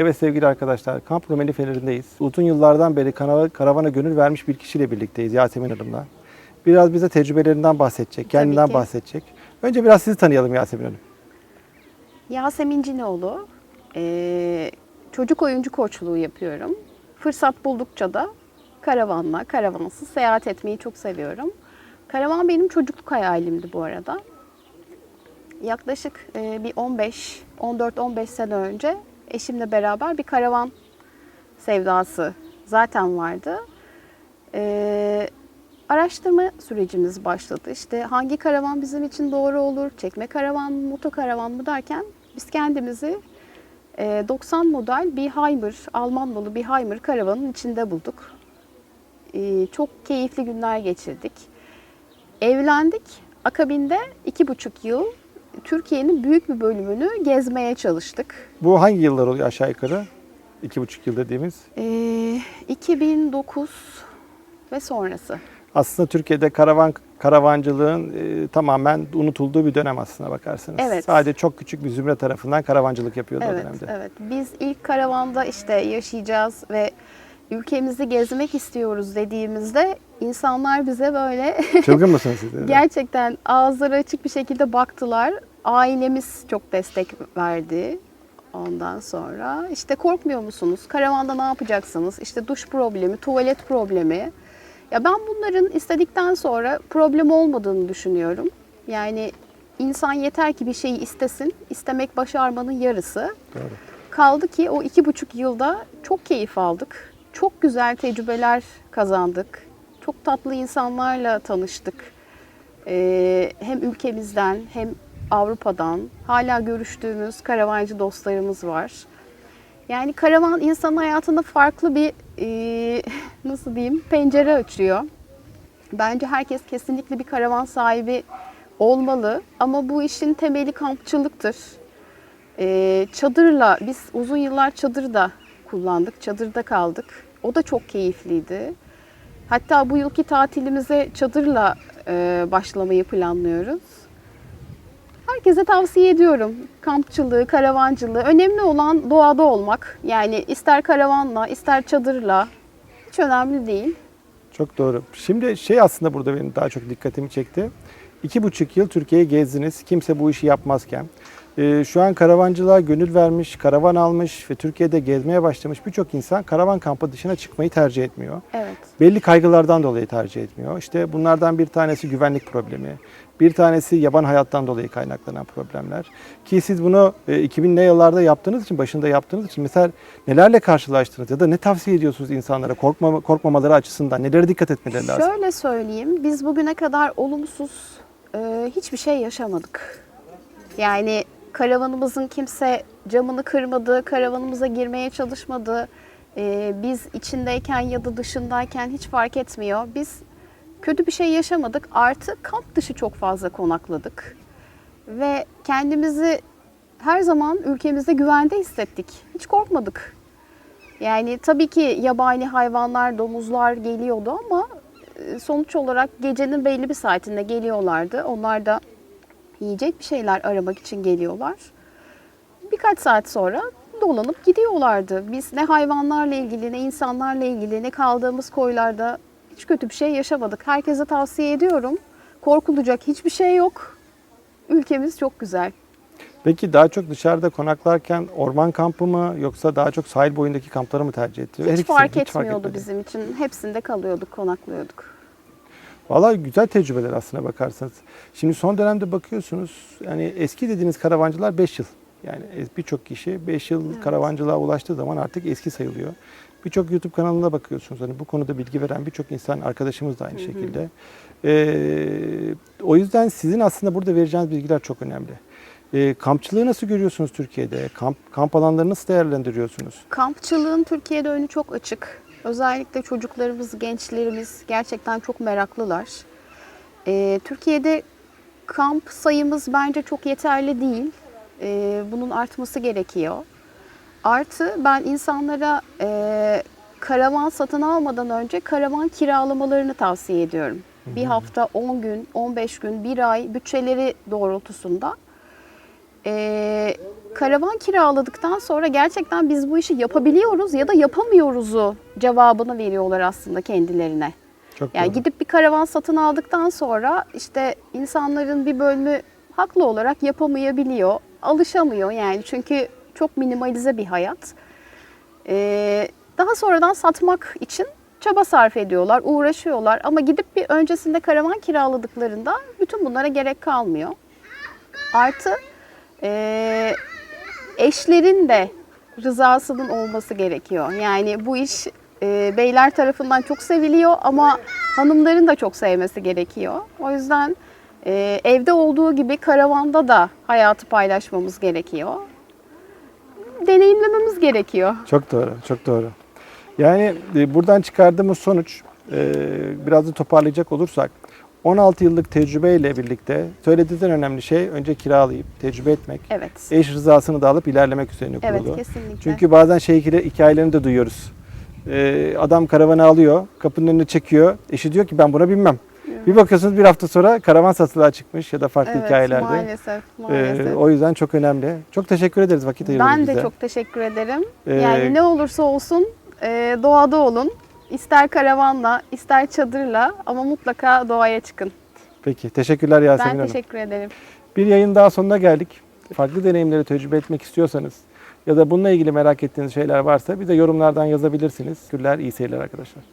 Evet sevgili arkadaşlar, Kamp Rumeli Feneri'ndeyiz. Uzun yıllardan beri kanava- karavana gönül vermiş bir kişiyle birlikteyiz Yasemin Hanım'la. Biraz bize tecrübelerinden bahsedecek, kendinden bahsedecek. Önce biraz sizi tanıyalım Yasemin Hanım. Yasemin Cinoğlu. Ee, çocuk oyuncu koçluğu yapıyorum. Fırsat buldukça da karavanla, karavansız seyahat etmeyi çok seviyorum. Karavan benim çocukluk hayalimdi bu arada. Yaklaşık e, bir 15, 14-15 sene önce eşimle beraber bir karavan sevdası zaten vardı. Ee, araştırma sürecimiz başladı. İşte hangi karavan bizim için doğru olur, çekme karavan mı, moto karavan mı derken biz kendimizi e, 90 model bir Heimer, Alman malı bir Heimer karavanın içinde bulduk. E, Çok keyifli günler geçirdik. Evlendik. Akabinde iki buçuk yıl Türkiye'nin büyük bir bölümünü gezmeye çalıştık. Bu hangi yıllar oluyor aşağı yukarı? İki buçuk yıl dediğimiz. E, 2009 ve sonrası. Aslında Türkiye'de karavan karavancılığın e, tamamen unutulduğu bir dönem aslına bakarsanız. Evet. Sadece çok küçük bir zümre tarafından karavancılık yapıyordu o Evet, dönemde. evet. Biz ilk karavanda işte yaşayacağız ve ülkemizi gezmek istiyoruz dediğimizde insanlar bize böyle Çılgın mısınız siz? gerçekten ağızları açık bir şekilde baktılar. Ailemiz çok destek verdi. Ondan sonra işte korkmuyor musunuz? Karavanda ne yapacaksınız? İşte duş problemi, tuvalet problemi. Ya ben bunların istedikten sonra problem olmadığını düşünüyorum. Yani insan yeter ki bir şeyi istesin. İstemek başarmanın yarısı. Doğru. Kaldı ki o iki buçuk yılda çok keyif aldık. Çok güzel tecrübeler kazandık. Çok tatlı insanlarla tanıştık. Ee, hem ülkemizden hem Avrupa'dan hala görüştüğümüz karavancı dostlarımız var. Yani karavan insan hayatında farklı bir e, nasıl diyeyim pencere açıyor. Bence herkes kesinlikle bir karavan sahibi olmalı ama bu işin temeli kampçılıktır. Ee, çadırla biz uzun yıllar çadırda kullandık, çadırda kaldık. O da çok keyifliydi. Hatta bu yılki tatilimize çadırla e, başlamayı planlıyoruz. Herkese tavsiye ediyorum. Kampçılığı, karavancılığı. Önemli olan doğada olmak. Yani ister karavanla, ister çadırla. Hiç önemli değil. Çok doğru. Şimdi şey aslında burada benim daha çok dikkatimi çekti. İki buçuk yıl Türkiye'yi gezdiniz. Kimse bu işi yapmazken. Ee, şu an karavancılığa gönül vermiş, karavan almış ve Türkiye'de gezmeye başlamış birçok insan karavan kampı dışına çıkmayı tercih etmiyor. Evet. Belli kaygılardan dolayı tercih etmiyor. İşte bunlardan bir tanesi güvenlik problemi. Bir tanesi yaban hayattan dolayı kaynaklanan problemler. Ki siz bunu e, 2000'li yıllarda yaptığınız için, başında yaptığınız için mesela nelerle karşılaştınız ya da ne tavsiye ediyorsunuz insanlara korkma, korkmamaları açısından? Nelere dikkat etmeleri lazım? Şöyle söyleyeyim, biz bugüne kadar olumsuz e, hiçbir şey yaşamadık. Yani karavanımızın kimse camını kırmadı, karavanımıza girmeye çalışmadı. E, biz içindeyken ya da dışındayken hiç fark etmiyor. Biz kötü bir şey yaşamadık. Artı kamp dışı çok fazla konakladık. Ve kendimizi her zaman ülkemizde güvende hissettik. Hiç korkmadık. Yani tabii ki yabani hayvanlar, domuzlar geliyordu ama e, sonuç olarak gecenin belli bir saatinde geliyorlardı. Onlar da yiyecek bir şeyler aramak için geliyorlar. Birkaç saat sonra dolanıp gidiyorlardı. Biz ne hayvanlarla ilgili, ne insanlarla ilgili, ne kaldığımız koylarda hiç kötü bir şey yaşamadık. Herkese tavsiye ediyorum. Korkulacak hiçbir şey yok. Ülkemiz çok güzel. Peki daha çok dışarıda konaklarken orman kampı mı yoksa daha çok sahil boyundaki kampları mı tercih ettiniz? Her Hiç ikisini, fark etmiyordu etmedi. bizim için. Hepsinde kalıyorduk, konaklıyorduk. Vallahi güzel tecrübeler aslına bakarsanız. Şimdi son dönemde bakıyorsunuz yani eski dediğiniz karavancılar 5 yıl. Yani es- birçok kişi 5 yıl karavancılığa ulaştığı zaman artık eski sayılıyor. Birçok YouTube kanalına bakıyorsunuz. Hani bu konuda bilgi veren birçok insan arkadaşımız da aynı şekilde. Ee, o yüzden sizin aslında burada vereceğiniz bilgiler çok önemli. Ee, kampçılığı nasıl görüyorsunuz Türkiye'de? Kamp, kamp alanlarını nasıl değerlendiriyorsunuz? Kampçılığın Türkiye'de önü çok açık. Özellikle çocuklarımız, gençlerimiz gerçekten çok meraklılar. Ee, Türkiye'de kamp sayımız bence çok yeterli değil. Ee, bunun artması gerekiyor. Artı ben insanlara e, karavan satın almadan önce karavan kiralamalarını tavsiye ediyorum. Bir hafta 10 gün, 15 gün, bir ay bütçeleri doğrultusunda e, karavan kiraladıktan sonra gerçekten biz bu işi yapabiliyoruz ya da yapamıyoruzu cevabını veriyorlar aslında kendilerine. Çok Yani doğru. gidip bir karavan satın aldıktan sonra işte insanların bir bölümü haklı olarak yapamayabiliyor, alışamıyor yani çünkü çok minimalize bir hayat. Ee, daha sonradan satmak için çaba sarf ediyorlar, uğraşıyorlar ama gidip bir öncesinde karavan kiraladıklarında bütün bunlara gerek kalmıyor. Artı e, eşlerin de rızasının olması gerekiyor. Yani bu iş e, beyler tarafından çok seviliyor ama hanımların da çok sevmesi gerekiyor. O yüzden e, evde olduğu gibi karavanda da hayatı paylaşmamız gerekiyor. Deneyimlememiz gerekiyor. Çok doğru, çok doğru. Yani e, buradan çıkardığımız sonuç e, biraz da toparlayacak olursak 16 yıllık tecrübeyle birlikte söylediğiniz en önemli şey önce kiralayıp tecrübe etmek. Evet. Eş rızasını da alıp ilerlemek üzerine Evet kurulu. kesinlikle. Çünkü bazen şey hikaye- hikayelerini de duyuyoruz. E, adam karavanı alıyor, kapının önüne çekiyor. Eşi diyor ki ben buna binmem. Bir bakıyorsunuz bir hafta sonra karavan satılığa çıkmış ya da farklı evet, hikayelerde. Maalesef, maalesef. o yüzden çok önemli. Çok teşekkür ederiz vakit ayırdığınız Ben bize. de çok teşekkür ederim. Ee, yani ne olursa olsun e, doğada olun. İster karavanla, ister çadırla ama mutlaka doğaya çıkın. Peki, teşekkürler Yasemin ben Hanım. teşekkür ederim. Bir yayın daha sonuna geldik. Farklı deneyimleri tecrübe etmek istiyorsanız ya da bununla ilgili merak ettiğiniz şeyler varsa bize yorumlardan yazabilirsiniz. Teşekkürler, iyi seyirler arkadaşlar.